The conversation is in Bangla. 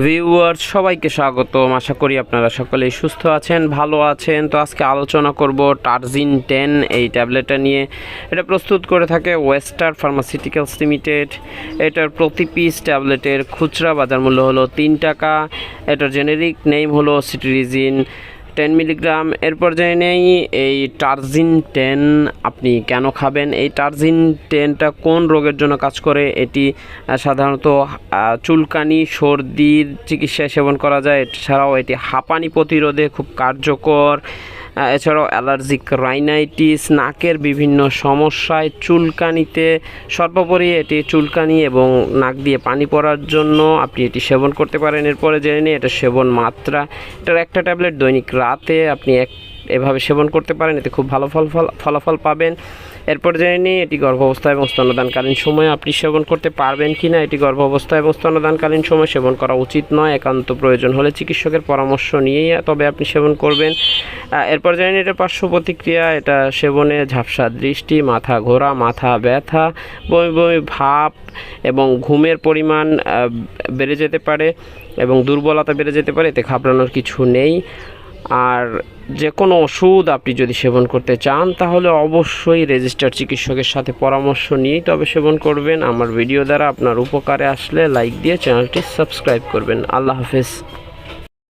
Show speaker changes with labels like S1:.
S1: ভিউয়ার্স সবাইকে স্বাগত আশা করি আপনারা সকলেই সুস্থ আছেন, ভালো আছেন। তো আজকে আলোচনা করব টার্জিন টেন এই ট্যাবলেটটা নিয়ে। এটা প্রস্তুত করে থাকে ওয়েস্টার ফার্মাসিউটিক্যালস লিমিটেড এটার প্রতি পিস ট্যাবলেটের খুচরা বাজার মূল্য হলো তিন টাকা। এটার জেনেরিক নেম হলো সিট্রিজিন টেন মিলিগ্রাম। এরপর জেনে নেই, এই টার্জিন টেন আপনি কেন খাবেন? এই টার্জিন টেনটা কোন রোগের জন্য কাজ করে? এটি সাধারণত চুলকানি, সর্দির চিকিৎসায় সেবন করা যায়। এছাড়াও এটি হাঁপানি প্রতিরোধে খুব কার্যকর। এছাড়াও অ্যালার্জিক রাইনাইটিস, নাকের বিভিন্ন সমস্যায় চুলকানিতে সর্বোপরি এটি চুলকানি এবং নাক দিয়ে পানি পড়ার জন্য আপনি এটি সেবন করতে পারেন। এরপরে জেনে নিই এটা সেবন মাত্রা। এটার একটা ট্যাবলেট দৈনিক রাতে আপনি এক এভাবে সেবন করতে পারেন, এতে খুব ভালো ফল ফল, ফলাফল পাবেন। এরপর জেনে নিই, এটি গর্ভাবস্থা এবং স্তন্যদানকালীন সময়ে আপনি সেবন করতে পারবেন কি না এটি গর্ভাবস্থা এবং স্তন্যদানকালীন সময় সেবন করা উচিত নয়, একান্ত প্রয়োজন হলে চিকিৎসকের পরামর্শ নিয়েই তবে আপনি সেবন করবেন। এরপর জেনে নিই, এটা পার্শ্ব প্রতিক্রিয়া এটা সেবনে ঝাপসা দৃষ্টি, মাথা ঘোরা, মাথা ব্যথা, বমি বমি ভাব এবং ঘুমের পরিমাণ বেড়ে যেতে পারে এবং দুর্বলতা বেড়ে যেতে পারে, এতে ঘাবড়ানোর কিছু নেই। আর যে কোনো ওষুধ আপনি যদি সেবন করতে চান, তাহলে অবশ্যই রেজিস্টার চিকিৎসকের সাথে পরামর্শ নিয়েই তবে সেবন করবেন। আমার ভিডিও দ্বারা আপনার উপকারে আসলে লাইক দিয়ে চ্যানেলটি সাবস্ক্রাইব করবেন। আল্লাহ হাফেজ।